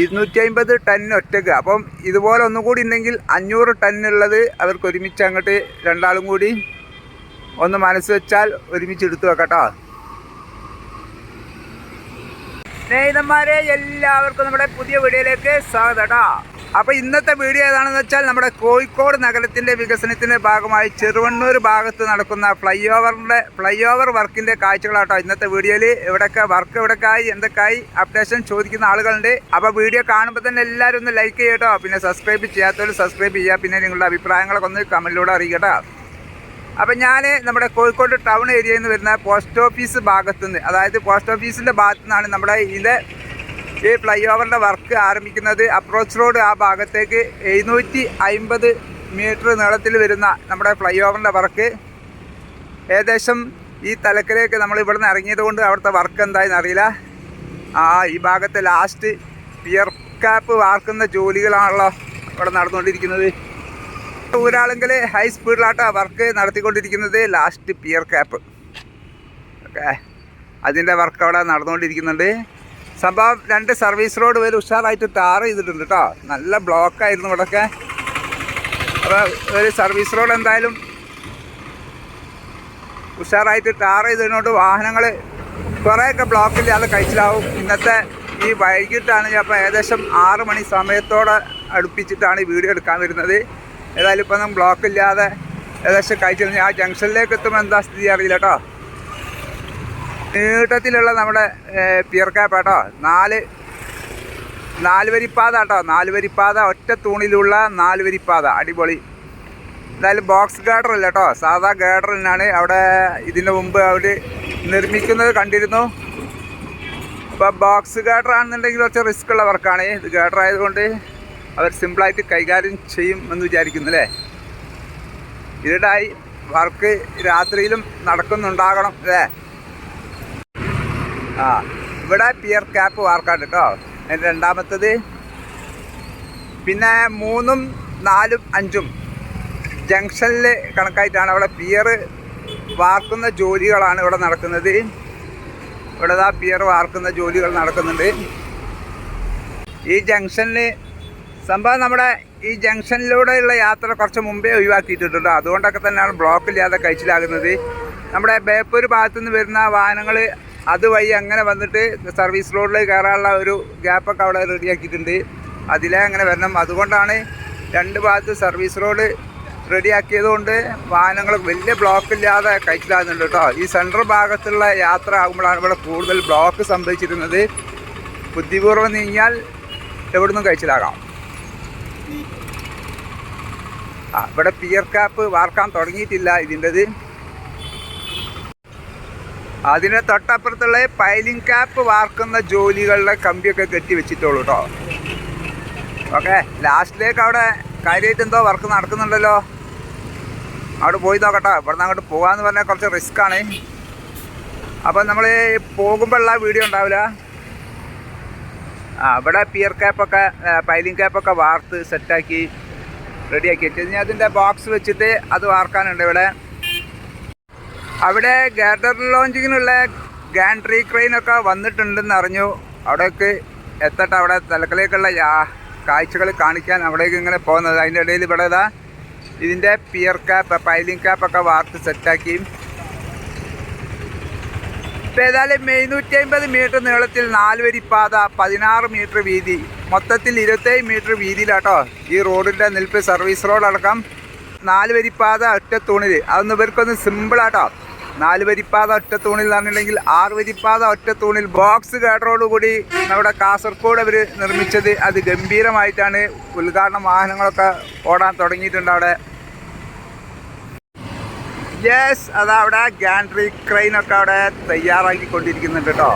ഇരുന്നൂറ്റി അമ്പത് ടൺ ഒറ്റയ്ക്ക്. അപ്പം ഇതുപോലെ ഒന്നും കൂടി ഉണ്ടെങ്കിൽ അഞ്ഞൂറ് ടണ്ണുള്ളത് അവർക്ക് ഒരുമിച്ച് അങ്ങോട്ട് രണ്ടാളും കൂടി ഒന്ന് മനസ്സ് വെച്ചാൽ ഒരുമിച്ച് എടുത്തു വെക്കട്ടോ സ്നേഹിതന്മാരെ എല്ലാവർക്കും നമ്മുടെ പുതിയ വീഡിയോയിലേക്ക് സ്വാഗതം കേട്ടോ അപ്പോൾ ഇന്നത്തെ വീഡിയോ ഏതാണെന്ന് വെച്ചാൽ നമ്മുടെ കോഴിക്കോട് നഗരത്തിന്റെ വികസനത്തിന്റെ ഭാഗമായി ചെറുവണ്ണൂർ ഭാഗത്ത് നടക്കുന്ന ഫ്ലൈ ഓവറിന്റെ ഫ്ലൈ ഓവർ വർക്കിന്റെ കാഴ്ചകളാട്ടോ ഇന്നത്തെ വീഡിയോയിൽ ഇവിടെയൊക്കെ വർക്ക് എവിടെയൊക്കെയായി എന്തൊക്കെയായി? അപ്ഡേഷൻ ചോദിക്കുന്ന ആളുകളുണ്ട്. അപ്പോൾ വീഡിയോ കാണുമ്പോൾ തന്നെ എല്ലാവരും ഒന്ന് ലൈക്ക് ചെയ്യട്ടോ. പിന്നെ സബ്സ്ക്രൈബ് ചെയ്യാത്തവർ സബ്സ്ക്രൈബ് ചെയ്യുക പിന്നെ നിങ്ങളുടെ അഭിപ്രായങ്ങളൊക്കെ ഒന്ന് കമന്റിലൂടെ അറിയിക്കട്ടോ. അപ്പം ഞാൻ നമ്മുടെ കോഴിക്കോട് ടൗൺ ഏരിയയിൽ നിന്ന് വരുന്ന പോസ്റ്റ് ഓഫീസ് ഭാഗത്തുനിന്ന് അതായത് പോസ്റ്റ് ഓഫീസിന്റെ ഭാഗത്തു നിന്നാണ് നമ്മുടെ ഇതിന്റെ ഈ ഫ്ലൈ ഓവറിന്റെ വർക്ക് ആരംഭിക്കുന്നത് അപ്രോച്ച് റോഡ് ആ ഭാഗത്തേക്ക് എഴുന്നൂറ്റി അമ്പത് മീറ്റർ നീളത്തിൽ വരുന്ന നമ്മുടെ ഫ്ലൈ ഓവറിന്റെ വർക്ക്. ഏകദേശം ഈ തലക്കലേക്ക് നമ്മൾ ഇവിടെ നിന്ന് ഇറങ്ങിയത് കൊണ്ട് അവിടുത്തെ വർക്ക് എന്തായെന്ന് അറിയില്ല. ആ ഈ ഭാഗത്തെ ലാസ്റ്റ് പിയർ ക്യാപ്പ് വാർക്കുന്ന ജോലികളാണല്ലോ ഇവിടെ നടന്നുകൊണ്ടിരിക്കുന്നത്. ഒരാളെങ്കിൽ ഹൈ സ്പീഡിലാട്ടാണ് വർക്ക് നടത്തിക്കൊണ്ടിരിക്കുന്നത് ലാസ്റ്റ് പിയർ ക്യാപ്പ് ഓക്കെ. അതിന്റെ വർക്ക് അവിടെ നടന്നുകൊണ്ടിരിക്കുന്നുണ്ട്. സംഭവം രണ്ട് സർവീസ് റോഡ് വരെ ഉഷാറായിട്ട് ടാർ ചെയ്തിട്ടുണ്ട് കേട്ടോ നല്ല ബ്ലോക്കായിരുന്നു ഇവിടെയൊക്കെ അപ്പോൾ ഒരു സർവീസ് റോഡ് എന്തായാലും ഉഷാറായിട്ട് ടാർ ചെയ്തതിനോട് വാഹനങ്ങൾ കുറേയൊക്കെ ബ്ലോക്കില്ലാതെ കഴിച്ചിലാവും. ഇന്നത്തെ ഈ വൈകിട്ടാണ് ഞാൻ അപ്പോൾ ഏകദേശം ആറ് മണി സമയത്തോടെ അടുപ്പിച്ചിട്ടാണ് ഈ വീഡിയോ എടുക്കാൻ വരുന്നത്. ഏതായാലും ഇപ്പം ബ്ലോക്കില്ലാതെ ഏകദേശം കഴിച്ചിരുന്നു. ആ ജംഗ്ഷനിലേക്ക് എത്തുമ്പോൾ എന്താ സ്ഥിതി അറിയില്ല കേട്ടോ നീട്ടത്തിലുള്ള നമ്മുടെ പിയർ ക്യാപ്പ് കേട്ടോ നാല് നാല് വരിപ്പാത കേട്ടോ നാല് വരിപ്പാത ഒറ്റ തൂണിലുള്ള നാല് വരിപ്പാത അടിപൊളി. എന്തായാലും ബോക്സ് ഗാർഡർ അല്ല കേട്ടോ സാധാ ഗാർഡറിനാണ് അവിടെ ഇതിന് മുമ്പ് അവർ നിർമ്മിക്കുന്നത് കണ്ടിരുന്നു. ഇപ്പോൾ ബോക്സ് ഗാർഡർ ആണെന്നുണ്ടെങ്കിൽ കുറച്ച് റിസ്ക് ഉള്ള വർക്കാണ്. ഇത് ഗാർഡർ ആയതുകൊണ്ട് അവർ സിമ്പിളായിട്ട് കൈകാര്യം ചെയ്യും എന്ന് വിചാരിക്കുന്നു അല്ലേ? ഇരുടായി വർക്ക് രാത്രിയിലും നടക്കുന്നുണ്ടാകണം അല്ലേ? ആ ഇവിടെ പിയർ ക്യാപ്പ് വാർക്കാണ്ട് കേട്ടോ അതിന്റെ രണ്ടാമത്തത്. പിന്നെ മൂന്നും നാലും അഞ്ചും. ജംഗ്ഷനിൽ കണക്കായിട്ടാണ് അവിടെ പിയർ വാർക്കുന്ന ജോലികളാണ് ഇവിടെ നടക്കുന്നത്. ഇവിടെ ആ പിയർ വാർക്കുന്ന ജോലികൾ നടക്കുന്നുണ്ട്. ഈ ജംഗ്ഷനിൽ സംഭവം നമ്മുടെ ഈ ജംഗ്ഷനിലൂടെയുള്ള യാത്ര കുറച്ച് മുമ്പേ ഒഴിവാക്കിയിട്ടുണ്ട് അതുകൊണ്ടൊക്കെ തന്നെയാണ് ബ്ലോക്ക് ഇല്ലാതെ കഴിച്ചിലാകുന്നത്. നമ്മുടെ ബേപ്പൂർ ഭാഗത്തുനിന്ന് വരുന്ന വാഹനങ്ങൾ അതുവഴി അങ്ങനെ വന്നിട്ട് സർവീസ് റോഡിൽ കയറാനുള്ള ഒരു ഗ്യാപ്പൊക്കെ അവിടെ റെഡിയാക്കിയിട്ടുണ്ട് അതിലേ അങ്ങനെ വരണം. അതുകൊണ്ടാണ് രണ്ട് ഭാഗത്ത് സർവീസ് റോഡ് റെഡിയാക്കിയതുകൊണ്ട് വാഹനങ്ങൾ വലിയ ബ്ലോക്ക് ഇല്ലാതെ കഴിച്ചിലാകുന്നുണ്ട് കേട്ടോ. ഈ സെൻട്രൽ ഭാഗത്തുള്ള യാത്ര ആകുമ്പോഴാണ് ഇവിടെ കൂടുതൽ ബ്ലോക്ക് സംഭവിച്ചിരുന്നത്. ബുദ്ധിപൂർവം നീങ്ങിയാൽ എവിടുന്നും കഴിച്ചിലാകാം ഇവിടെ പിയർ ക്യാപ്പ് വാർക്കാൻ തുടങ്ങിയിട്ടില്ല ഇതിന്റെത്. അതിന് തൊട്ടപ്പുറത്തുള്ള പൈലിംഗ് ക്യാപ്പ് വാർക്കുന്ന ജോലികളുടെ കമ്പിയൊക്കെ കെട്ടി വെച്ചിട്ടുള്ളൂ കേട്ടോ ഓക്കെ ലാസ്റ്റിലേക്ക് അവിടെ കാര്യമായിട്ട് എന്തോ വർക്ക് നടക്കുന്നുണ്ടല്ലോ. അവിടെ പോയി നോക്കട്ടെ. ഇവിടെ നിന്ന് അങ്ങോട്ട് പോകാമെന്ന് പറഞ്ഞാൽ കുറച്ച് റിസ്ക് ആണ്. അപ്പം നമ്മൾ പോകുമ്പോഴുള്ള വീഡിയോ ഉണ്ടാവില്ല. ആ ഇവിടെ പിയർ ക്യാപ്പൊക്കെ പൈലിംഗ് ക്യാപ്പൊക്കെ വാർത്ത് സെറ്റാക്കി റെഡിയാക്കി വെച്ച് ഇനി അതിന്റെ ബോക്സ് വെച്ചിട്ട് അത് വാർക്കാനുണ്ട് ഇവിടെ. അവിടെ ഗാഡർ ലോഞ്ചിങ്ങിനുള്ള ഗാൻട്രി ക്രെയിനൊക്കെ വന്നിട്ടുണ്ടെന്ന് അറിഞ്ഞു. അവിടേക്ക് എത്തട്ടെ അവിടെ തലക്കലേക്കുള്ള കാഴ്ചകൾ കാണിക്കാൻ അവിടേക്ക് ഇങ്ങനെ പോകുന്നത്. അതിന്റെ ഇടയിൽ ഇവിടെ ഇതാ ഇതിന്റെ പിയർ ക്യാപ്പ് പൈലിംഗ് ക്യാപ്പൊക്കെ വാർത്ത് സെറ്റാക്കി. ഇപ്പം ഏതായാലും എഴുന്നൂറ്റി അമ്പത് മീറ്റർ നീളത്തിൽ നാല് വരി പാത പതിനാറ് മീറ്റർ വീതി. മൊത്തത്തിൽ ഇരുപത്തേഴ് മീറ്റർ വീതിയിലാട്ടോ ഈ റോഡിന്റെ നിൽപ്പ് സർവീസ് റോഡ് അടക്കം നാല് പാത ഒറ്റ തുണിൽ അതൊന്നും ഇവർക്കൊന്ന് സിമ്പിളാട്ടോ നാല് വരിപ്പാത ഒറ്റ തൂണിൽ എന്ന് പറഞ്ഞിട്ടുണ്ടെങ്കിൽ ആറ് വരിപ്പാത തൂണിൽ ബോക്സ് കൂടി നമ്മുടെ കാസർഗോഡ് അവർ നിർമ്മിച്ചത് അത് ഗംഭീരമായിട്ടാണ്. ഉദ്ഘാടന വാഹനങ്ങളൊക്കെ ഓടാൻ തുടങ്ങിയിട്ടുണ്ട് അവിടെ. യെസ് അതവിടെ ഗാൻട്രി ക്രെയിനൊക്കെ അവിടെ തയ്യാറാക്കി തയ്യാറാക്കിക്കൊണ്ടിരിക്കുന്നുണ്ട് കേട്ടോ.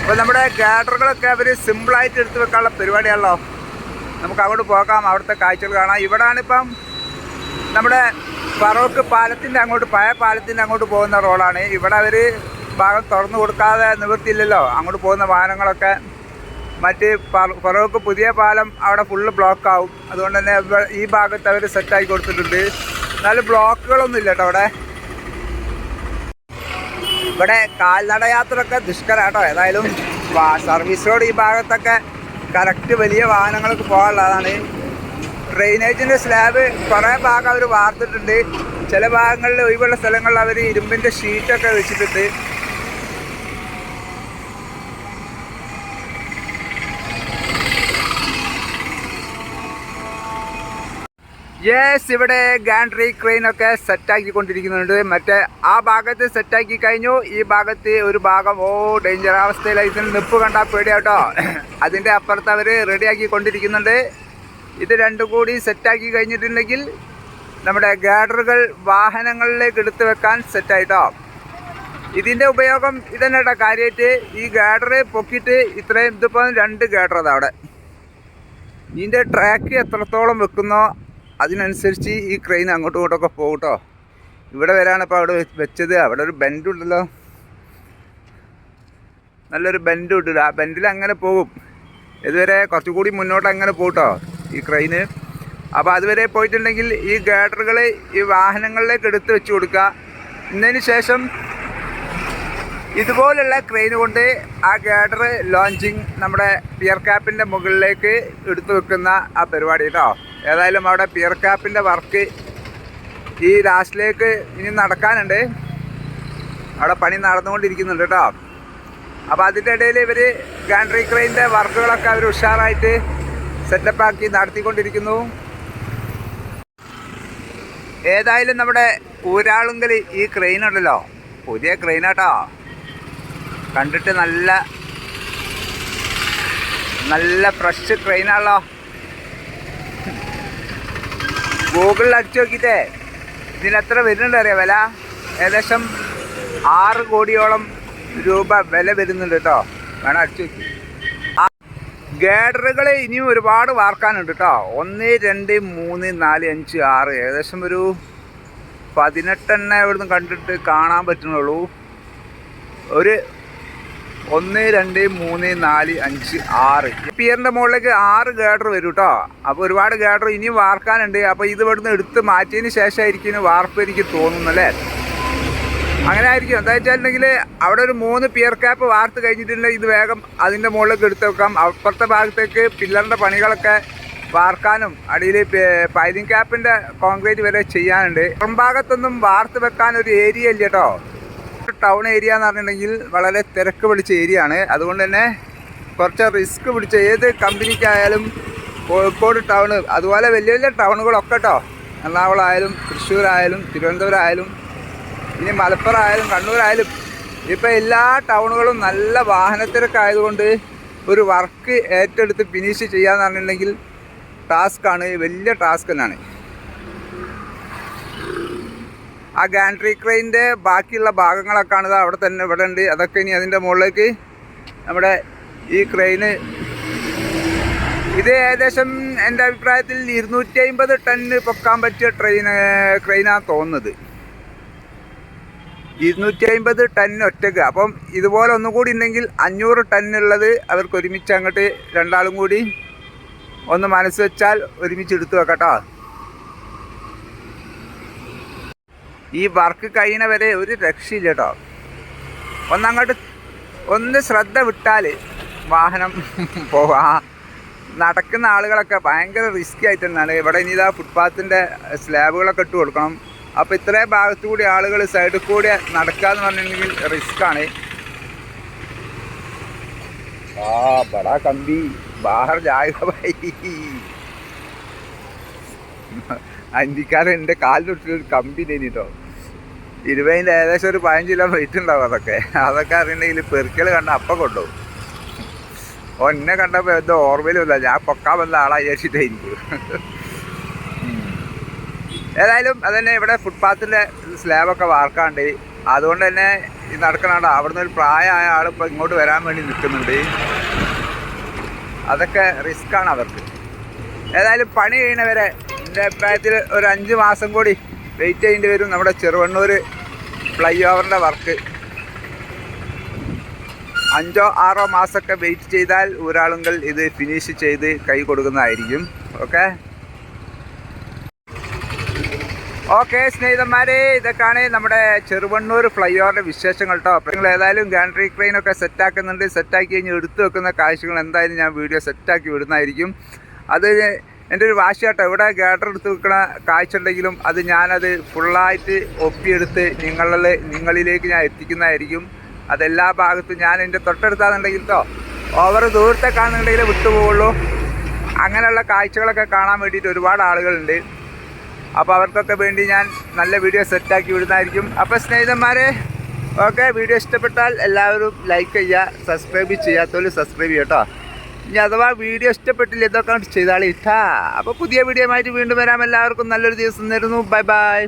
അപ്പോൾ നമ്മുടെ ഗാഡറുകളൊക്കെ അവർ സിമ്പിളായിട്ട് എടുത്തു വെക്കാനുള്ള പരിപാടിയാണല്ലോ. നമുക്ക് അങ്ങോട്ട് പോകാം അവിടുത്തെ കാഴ്ചകൾ കാണാം. ഇവിടാണിപ്പം നമ്മുടെ ഫറോക്ക് പാലത്തിന്റെ അങ്ങോട്ട് പഴയ പാലത്തിന്റെ അങ്ങോട്ട് പോകുന്ന റോഡാണ്. ഇവിടെ അവർ ഭാഗം തുറന്നു കൊടുക്കാതെ നിവൃത്തിയില്ലല്ലോ. അങ്ങോട്ട് പോകുന്ന വാഹനങ്ങളൊക്കെ. മറ്റ് ഫറ- ഫറോക്ക് പുതിയ പാലം അവിടെ ഫുള്ള് ബ്ലോക്ക് ആവും. അതുകൊണ്ട് തന്നെ ഈ ഭാഗത്ത് അവർ സെറ്റാക്കി കൊടുത്തിട്ടുണ്ട്. എന്നാലും ബ്ലോക്കുകളൊന്നും ഇല്ല കേട്ടോ അവിടെ. ഇവിടെ കാൽനട യാത്രയൊക്കെ ദുഷ്കരാട്ടോ ഏതായാലും സർവീസ് റോഡ് ഈ ഭാഗത്തൊക്കെ കറക്റ്റ് വലിയ വാഹനങ്ങൾക്ക് പോകാനുള്ളതാണ്. ഡ്രെയിനേജിന്റെ സ്ലാബ് കുറേ ഭാഗം അവർ വാർത്തിട്ടുണ്ട്. ചില ഭാഗങ്ങളിൽ ഒഴിവുള്ള സ്ഥലങ്ങളിൽ അവർ ഇരുമ്പിന്റെ ഷീറ്റൊക്കെ വെച്ചിട്ടുണ്ട്. യെസ് ഇവിടെ ഗാൻഡ്രി ക്രെയിൻ ഒക്കെ സെറ്റാക്കി കൊണ്ടിരിക്കുന്നുണ്ട് മറ്റേ ആ ഭാഗത്ത് സെറ്റാക്കി കഴിഞ്ഞു. ഈ ഭാഗത്ത് ഒരു ഭാഗം ഓ ഡേഞ്ചർ അവസ്ഥയിലായി നിപ്പ് കണ്ടാൽ പേടിയാട്ടോ. അതിന്റെ അപ്പുറത്ത് അവർ റെഡിയാക്കി കൊണ്ടിരിക്കുന്നുണ്ട് ഇത് രണ്ടും കൂടി സെറ്റാക്കി കഴിഞ്ഞിട്ടുണ്ടെങ്കിൽ നമ്മുടെ ഗാഡറുകൾ വാഹനങ്ങളിലേക്ക് എടുത്തു വെക്കാൻ സെറ്റായിട്ടോ ഇതിന്റെ ഉപയോഗം ഇതന്നെട്ട കാര്യമായിട്ട് ഈ ഗാഡറെ പൊക്കിയിട്ട് ഇത്രയും ഇതിപ്പോൾ രണ്ട് ഗാഡർ അതാ അവിടെ. ഇതിന്റെ ട്രാക്ക് എത്രത്തോളം വെക്കുന്നോ അതിനനുസരിച്ച് ഈ ക്രെയിൻ അങ്ങോട്ടും ഇങ്ങോട്ടൊക്കെ പോകും ഇവിടെ വരാണ് അവിടെ വെച്ചത്. അവിടെ ഒരു ബെൻഡ് ഉണ്ടല്ലോ. നല്ലൊരു ബെൻഡ് ഉണ്ട് ആ ബെൻഡിൽ അങ്ങനെ പോകും. ഇതുവരെ കുറച്ചുകൂടി മുന്നോട്ട് അങ്ങനെ പോട്ടോ ഈ ക്രെയിന് അപ്പോൾ അതുവരെ പോയിട്ടുണ്ടെങ്കിൽ ഈ ഗാഡറുകൾ ഈ വാഹനങ്ങളിലേക്ക് എടുത്ത് വെച്ച് കൊടുക്കുക. എന്നതിന് ശേഷം ഇതുപോലുള്ള ക്രെയിൻ കൊണ്ട് ആ ഗാഡർ ലോഞ്ചിങ് നമ്മുടെ പിയർ ക്യാപ്പിന്റെ മുകളിലേക്ക് എടുത്തു വെക്കുന്ന ആ പരിപാടി കേട്ടോ ഏതായാലും അവിടെ പിയർ ക്യാപ്പിന്റെ വർക്ക് ഈ ലാസ്റ്റിലേക്ക് ഇനി നടക്കാനുണ്ട്. അവിടെ പണി നടന്നുകൊണ്ടിരിക്കുന്നുണ്ട് കേട്ടോ അപ്പോൾ അതിന്റെ ഇടയിൽ ഇവർ ഗാൻഡ്രി ക്രെയിന്റെ വർക്കുകളൊക്കെ അവർ ഉഷാറായിട്ട് സെറ്റപ്പാക്കി നടത്തിക്കൊണ്ടിരിക്കുന്നു. ഏതായാലും നമ്മുടെ ഊരാളുങ്കൽ ഈ ക്രെയിൻ ഉണ്ടല്ലോ. പുതിയ ക്രെയിനാട്ടോ കണ്ടിട്ട് നല്ല നല്ല ഫ്രഷ് ക്രെയിനാണല്ലോ ഗൂഗിളിൽ അടിച്ചു നോക്കിയിട്ടേ ഇതിന് എത്ര വരുന്നുണ്ട് അറിയാം വില? ഏകദേശം ആറ് കോടിയോളം രൂപ വില വരുന്നുണ്ട് കേട്ടോ. വേണം അടിച്ചു നോക്കി. ഗേഡറുകൾ ഇനിയും ഒരുപാട് വാർക്കാനുണ്ട് കേട്ടോ ഒന്ന് രണ്ട് മൂന്ന് നാല് അഞ്ച് ആറ് ഏകദേശം ഒരു പതിനെട്ടെണ്ണ ഇവിടുന്ന് കണ്ടിട്ട് കാണാൻ പറ്റുന്നുള്ളൂ. ഒരു ഒന്ന് രണ്ട് മൂന്ന് നാല് അഞ്ച് ആറ്. പിയറിന്റെ മുകളിലേക്ക് ആറ് ഗേഡർ വരും കേട്ടോ അപ്പോൾ ഒരുപാട് ഗേഡർ ഇനിയും വാർക്കാനുണ്ട്. അപ്പോൾ ഇത് ഇവിടുന്ന് എടുത്ത് മാറ്റിയതിന് ശേഷമായിരിക്കും വാർപ്പ് എനിക്ക് തോന്നുന്നല്ലേ അങ്ങനെ ആയിരിക്കും എന്താ വെച്ചാലുണ്ടെങ്കിൽ അവിടെ ഒരു മൂന്ന് പിയർ ക്യാപ്പ് വാർത്ത് കഴിഞ്ഞിട്ടുണ്ടെങ്കിൽ ഇത് വേഗം അതിന്റെ മുകളിലേക്ക് എടുത്ത് വെക്കാം. അപ്പുറത്തെ ഭാഗത്തേക്ക് പില്ലറിന്റെ പണികളൊക്കെ വാർക്കാനും അടിയിൽ പൈലിംഗ് ക്യാപ്പിന്റെ കോൺക്രീറ്റ് വരെ ചെയ്യാനുണ്ട്. പുറം ഭാഗത്തൊന്നും വാർത്ത് വെക്കാൻ ഒരു ഏരിയ ഇല്ല കേട്ടോ. ടൗൺ ഏരിയ എന്ന് പറഞ്ഞിട്ടുണ്ടെങ്കിൽ വളരെ തിരക്ക് പിടിച്ച ഏരിയ ആണ്. അതുകൊണ്ട് തന്നെ കുറച്ച് റിസ്ക് പിടിച്ച ഏത് കമ്പനിക്കായാലും കോഴിക്കോട് ടൗൺ അതുപോലെ വലിയ വലിയ ടൗണുകളൊക്കെ കേട്ടോ. എറണാകുളം ആയാലും തൃശ്ശൂരായാലും തിരുവനന്തപുരം ആയാലും ഇനി മലപ്പുറം ആയാലും കണ്ണൂരായാലും ഇപ്പൊ എല്ലാ ടൗണുകളും നല്ല വാഹനത്തിരക്കായതുകൊണ്ട് ഒരു വർക്ക് ഏറ്റെടുത്ത് ഫിനിഷ് ചെയ്യാന്ന് പറഞ്ഞിട്ടുണ്ടെങ്കിൽ ടാസ്ക്കാണ് വലിയ ടാസ്ക് തന്നെയാണ്. ആ ഗാൻട്രി ക്രെയിന്റെ ബാക്കിയുള്ള ഭാഗങ്ങളൊക്കെ ആണ് അവിടെ തന്നെ ഇവിടെ ഉണ്ട്. അതൊക്കെ ഇനി അതിന്റെ മുകളിലേക്ക് നമ്മുടെ ഈ ക്രെയിന് ഇത് ഏകദേശം എന്റെ അഭിപ്രായത്തിൽ ഇരുന്നൂറ്റി അമ്പത് ടണ്ണ് പൊക്കാൻ പറ്റിയ ട്രെയിൻ ക്രെയിനാണ് തോന്നുന്നത്. ഇരുന്നൂറ്റി അമ്പത് ടൺ ഒറ്റയ്ക്ക്. അപ്പം ഇതുപോലെ ഒന്നുകൂടി ഉണ്ടെങ്കിൽ അഞ്ഞൂറ് ടണ്ണുള്ളത് അവർക്ക് ഒരുമിച്ച് അങ്ങോട്ട് രണ്ടാളും കൂടി ഒന്ന് മനസ്സ് വെച്ചാൽ ഒരുമിച്ച് എടുത്തു വെക്കട്ടോ ഈ വർക്ക് കഴിയണവരെ ഒരു രക്ഷയില്ല കേട്ടോ. ഒന്നങ്ങോട്ട് ഒന്ന് ശ്രദ്ധ വിട്ടാൽ വാഹനം പോവാ. നടക്കുന്ന ആളുകളൊക്കെ ഭയങ്കര റിസ്ക് ആയിട്ടുണ്ടാണ് ഇവിടെ ഇനി ഇതാ ഫുട്പാത്തിന്റെ സ്ലാബുകളൊക്കെ ഇട്ട് കൊടുക്കണം. അപ്പോൾ ഇത്രയും ഭാഗത്തു കൂടി ആളുകൾ സൈഡിൽ കൂടി നടക്കാന്ന് പറഞ്ഞിട്ടുണ്ടെങ്കിൽ റിസ്ക്കാണ് ആ ബടാ കമ്പി. ബാഹർ ജായ ഭായി. അന്തിക്കാരൻ എന്റെ കാലിനൊട്ടിലൊരു കമ്പി കേട്ടോ ഇരുപതിന്റെ ഏകദേശം ഒരു പതിനഞ്ച് കിലോ വെയിറ്റ് ഉണ്ടാവും അതൊക്കെ. അതൊക്കെ അറിയണമെങ്കിൽ പെറുക്കൽ കണ്ട അപ്പം കൊണ്ടുപോകും ഒന്നെ കണ്ടപ്പോൾ എന്തോ ഓർമ്മയിലുമില്ല ഞാൻ പൊക്കാൻ വന്ന ആളാ വിചാരിച്ചിട്ടായിരിക്കും. ഏതായാലും അതന്നെ ഇവിടെ ഫുട്പാത്തിന്റെ സ്ലാബൊക്കെ വാർക്കാണ്ട്. അതുകൊണ്ട് തന്നെ ഈ നടക്കണാണ്ട് അവിടുന്ന് ഒരു പ്രായമായ ആൾ ഇപ്പോൾ ഇങ്ങോട്ട് വരാൻ വേണ്ടി നിൽക്കുന്നുണ്ട്. അതൊക്കെ റിസ്ക്കാണ് അവർക്ക്. ഏതായാലും പണി കഴിയുന്നവരെ എന്റെ അഭിപ്രായത്തിൽ ഒരു അഞ്ച് മാസം കൂടി വെയിറ്റ് ചെയ്യേണ്ടി വരും. നമ്മുടെ ചെറുവണ്ണൂർ ഫ്ലൈ ഓവറിന്റെ വർക്ക് അഞ്ചോ ആറോ മാസമൊക്കെ വെയിറ്റ് ചെയ്താൽ ഊരാളുങ്കൽ ഇത് ഫിനിഷ് ചെയ്ത് കൈ കൊടുക്കുന്നതായിരിക്കും. ഓക്കെ ഓക്കെ സ്നേഹിതന്മാരെ ഇതൊക്കെയാണ് നമ്മുടെ ചെറുവണ്ണൂർ ഫ്ലൈ ഓവറിന്റെ വിശേഷങ്ങൾ കേട്ടോ നിങ്ങൾ ഏതായാലും ഗാൻട്രി ആക്കുന്നുണ്ട്. സെറ്റ് ആക്കി കഴിഞ്ഞ് എടുത്തു വെക്കുന്ന കാഴ്ചകൾ എന്തായാലും ഞാൻ വീഡിയോ സെറ്റ് ആക്കി വിടുന്നതായിരിക്കും. അത് എന്റെ ഒരു വാശിയാട്ടോ ഇവിടെ ഗാഡർ എടുത്ത് വെക്കുന്ന കാഴ്ച ഉണ്ടെങ്കിലും അത് ഞാനത് ഫുള്ളായിട്ട് ഒപ്പിയെടുത്ത് നിങ്ങളിൽ നിങ്ങളിലേക്ക് ഞാൻ എത്തിക്കുന്നതായിരിക്കും. അതെല്ലാ ഭാഗത്തും ഞാൻ എന്റെ തൊട്ടടുത്താണെന്നുണ്ടെങ്കിൽ കേട്ടോ ഓവർ ദൂരത്തെ കാണുന്നുണ്ടെങ്കിൽ വിട്ടുപോകുള്ളൂ അങ്ങനെയുള്ള കാഴ്ചകളൊക്കെ കാണാൻ വേണ്ടിയിട്ട് ഒരുപാട് ആളുകളുണ്ട്. അപ്പോൾ അവർക്കൊക്കെ വേണ്ടി ഞാൻ നല്ല വീഡിയോ സെറ്റാക്കി വിടുന്നതായിരിക്കും. അപ്പോൾ സ്നേഹിതന്മാരെ ഓക്കെ വീഡിയോ ഇഷ്ടപ്പെട്ടാൽ എല്ലാവരും ലൈക്ക് ചെയ്യുക സബ്സ്ക്രൈബ് ചെയ്യാത്തവർ സബ്സ്ക്രൈബ് ചെയ്യുക കേട്ടോ ഇനി അഥവാ വീഡിയോ ഇഷ്ടപ്പെട്ടില്ല ഇതൊക്കെ ചെയ്താളിട്ടാ അപ്പോൾ പുതിയ വീഡിയോ ആയിട്ട് വീണ്ടും വരാം. എല്ലാവർക്കും നല്ലൊരു ദിവസം നേരുന്നു. Bye bye